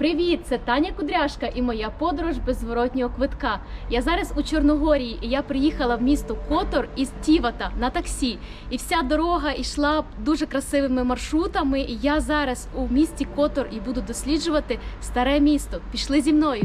Привіт, це Таня Кудряшка і моя подорож без зворотнього квитка. Я зараз у Чорногорії і я приїхала в місто Котор із Тівата на таксі. І вся дорога йшла дуже красивими маршрутами. І я зараз у місті Котор і буду досліджувати старе місто. Пішли зі мною.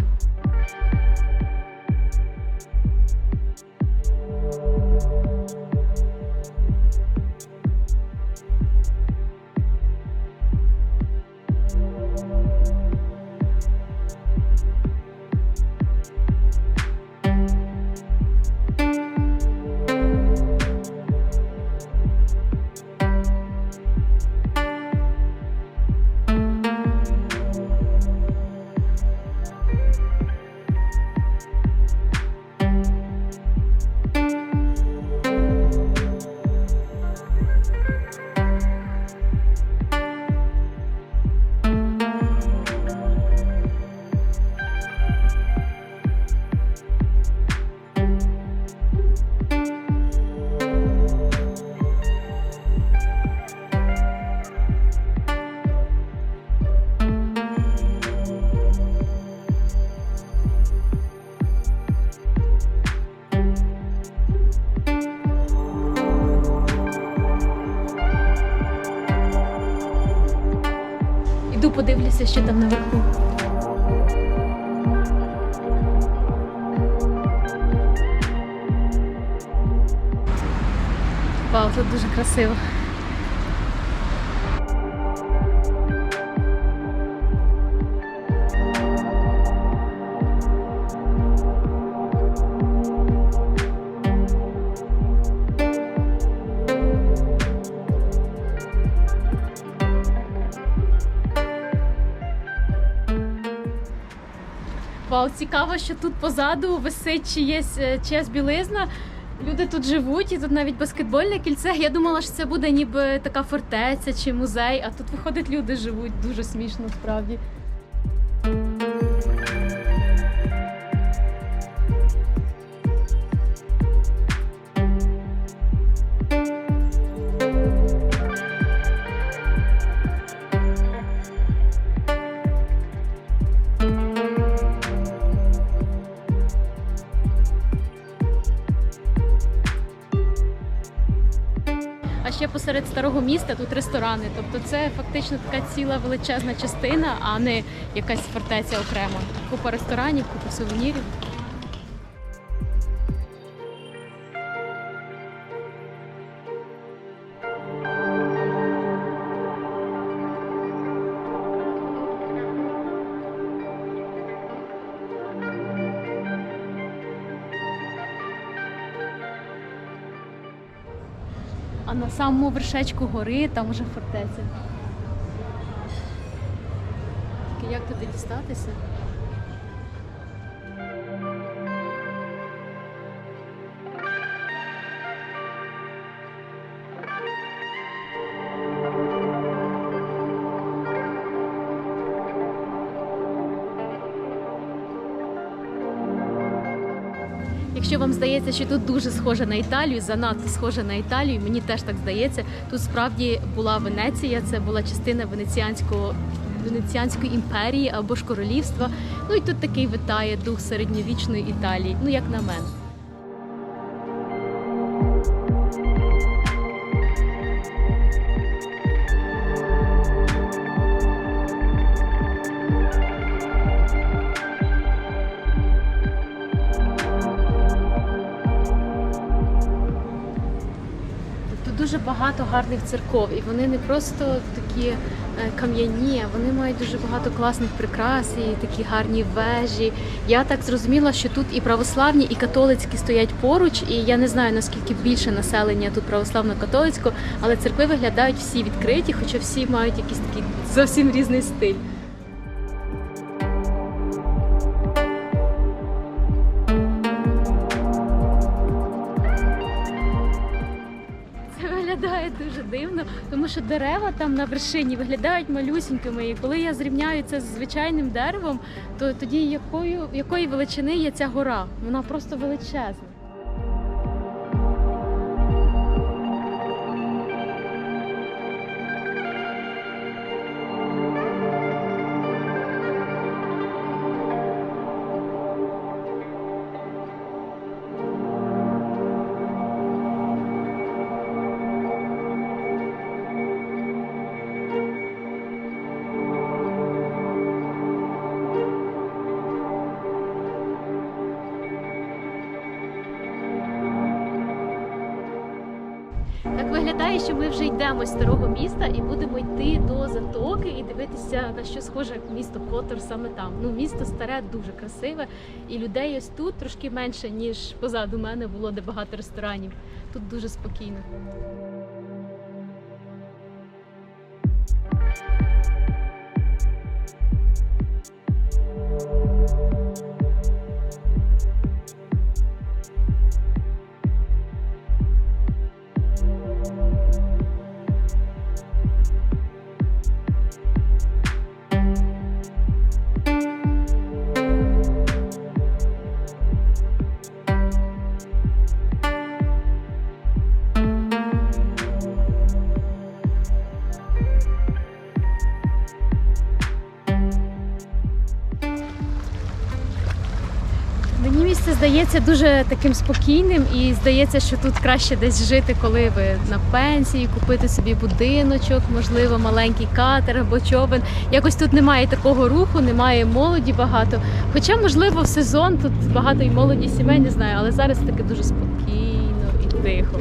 Подивлюся, що там наверху. Вау, тут дуже красиво. Цікаво, що тут позаду висить чиєсь, е, чиясь білизна. Люди тут живуть, і тут навіть баскетбольне кільце. Я думала, що це буде ніби така фортеця чи музей, а тут виходить, люди живуть дуже смішно справді. Посеред старого міста тут ресторани. Тобто це фактично така ціла величезна частина, а не якась фортеця окрема. Купа ресторанів, купа сувенірів. А на самому вершечку гори там вже фортеця. Так, як туди дістатися? Якщо вам здається, що тут дуже схоже на Італію, занадто схоже на Італію, мені теж так здається. Тут справді була Венеція, це була частина венеціанського венеціанської імперії або ж королівства. Ну і тут такий витає дух середньовічної Італії. Ну як на мене. Дуже багато гарних церков, і вони не просто такі е, кам'яні, а вони мають дуже багато класних прикрас і такі гарні вежі. Я так зрозуміла, що тут і православні, і католицькі стоять поруч, і я не знаю наскільки більше населення тут православно-католицького, але церкви виглядають всі відкриті, хоча всі мають якийсь такий зовсім різний стиль. Тому що дерева там на вершині виглядають малюсінькими. І коли я зрівняю це з звичайним деревом, то тоді якою, якої величини є ця гора? Вона просто величезна. Виглядає, що ми вже йдемо з старого міста і будемо йти до затоки і дивитися на що схоже місто Котор саме там. Ну місто старе, дуже красиве, і людей ось тут трошки менше ніж позаду мене було, де багато ресторанів. Тут дуже спокійно. Місце здається дуже таким спокійним, і здається, що тут краще десь жити, коли ви на пенсії, купити собі будиночок, можливо, маленький катер або човен. Якось тут немає такого руху, немає молоді багато. Хоча, можливо, в сезон тут багато і молоді сімей, не знаю, але зараз таке дуже спокійно і тихо.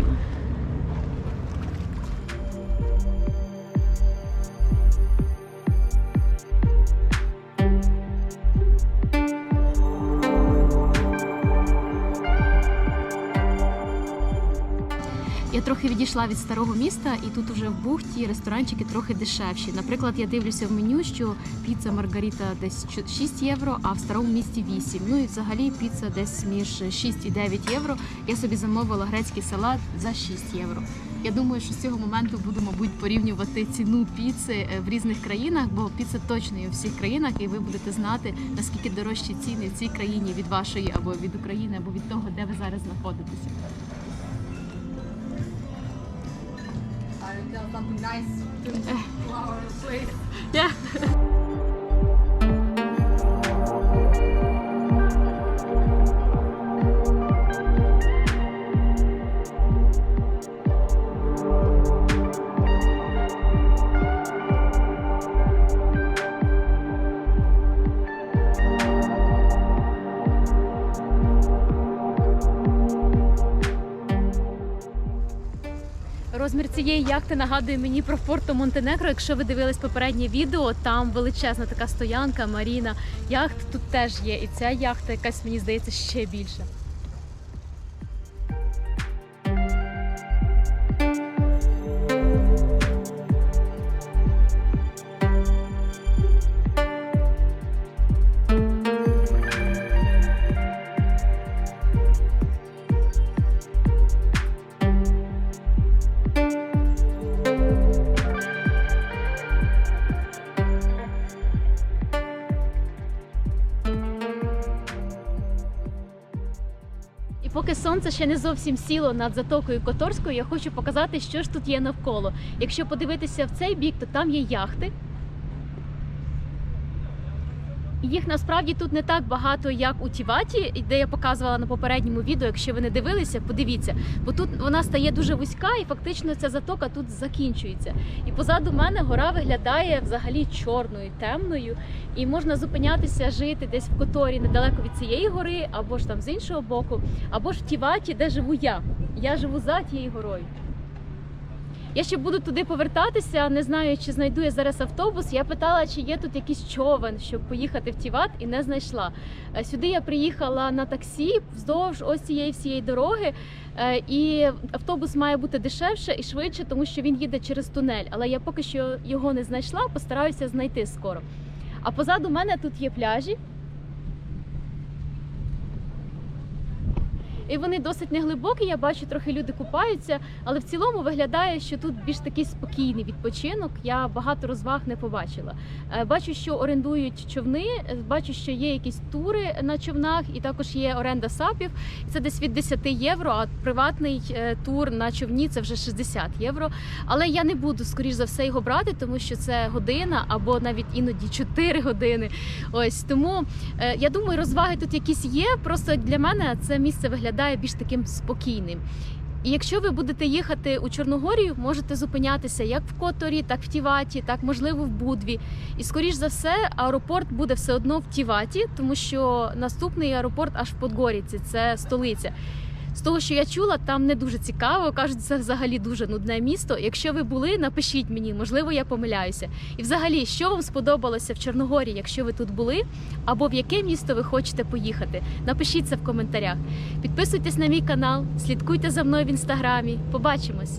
Я трохи відійшла від старого міста, і тут уже в бухті ресторанчики трохи дешевші. Наприклад, я дивлюся в меню, що піца Маргарита десь 6 євро, а в старому місті 8. Ну і взагалі піца десь між 6 і 9 євро. Я собі замовила грецький салат за 6 євро. Я думаю, що з цього моменту буду, мабуть, порівнювати ціну піци е, в різних країнах, бо піца точно є у всіх країнах, і ви будете знати, наскільки дорожчі ціни в цій країні від вашої або від України, або від того, де ви зараз знаходитеся. Something nice to our place. Yeah. Розмір цієї яхти нагадує мені про Порто Монтенегро. Якщо ви дивились попереднє відео, там величезна така стоянка, маріна. Яхт тут теж є, і ця яхта якась мені здається ще більша. Сонце ще не зовсім сіло над затокою Которською, я хочу показати, що ж тут є навколо. Якщо подивитися в цей бік, то там є яхти. Їх насправді тут не так багато, як у Тіваті, де я показувала на попередньому відео. Якщо ви не дивилися, подивіться, бо тут вона стає дуже вузька, і фактично ця затока тут закінчується. І позаду мене гора виглядає взагалі чорною, темною, і можна зупинятися, жити десь в Которі недалеко від цієї гори, або ж там з іншого боку, або ж в Тіваті, де живу я. Я живу за тією горою. Я ще буду туди повертатися. Не знаю, чи знайду я зараз автобус. Я питала, чи є тут якийсь човен, щоб поїхати в Тіват, і не знайшла. Е, Сюди я приїхала на таксі вздовж ось цієї всієї дороги. Е, І автобус має бути дешевше і швидше, тому що він їде через тунель. Але я поки що його не знайшла, постараюся знайти скоро. А позаду мене тут є пляжі. І вони досить неглибокі. Я бачу, трохи люди купаються, але в цілому виглядає, що тут більш такий спокійний відпочинок. Я багато розваг не побачила. Е, Бачу, що орендують човни, е, бачу, що є якісь тури на човнах, і також є оренда сапів. Це десь від 10 євро. А приватний е, тур на човні це вже 60 євро. Але я не буду скоріш за все його брати, тому що це година або навіть іноді 4 години. Ось тому я думаю, розваги тут якісь є. Просто для мене це місце виглядає більш таким спокійним. І якщо ви будете їхати у Чорногорію, можете зупинятися як в Которі, так в Тіваті, так можливо в Будві. І скоріш за все, аеропорт буде все одно в Тіваті, тому що наступний аеропорт аж в Подгоріці, це столиця. З того, що я чула, там не дуже цікаво. кажуть, це взагалі дуже нудне місто. Якщо ви були, напишіть мені, можливо, я помиляюся. І взагалі, що вам сподобалося в Чорногорі, якщо ви тут були, або в яке місто ви хочете поїхати? Напишіть це в коментарях. Підписуйтесь на мій канал, слідкуйте за мною в інстаграмі. Побачимось!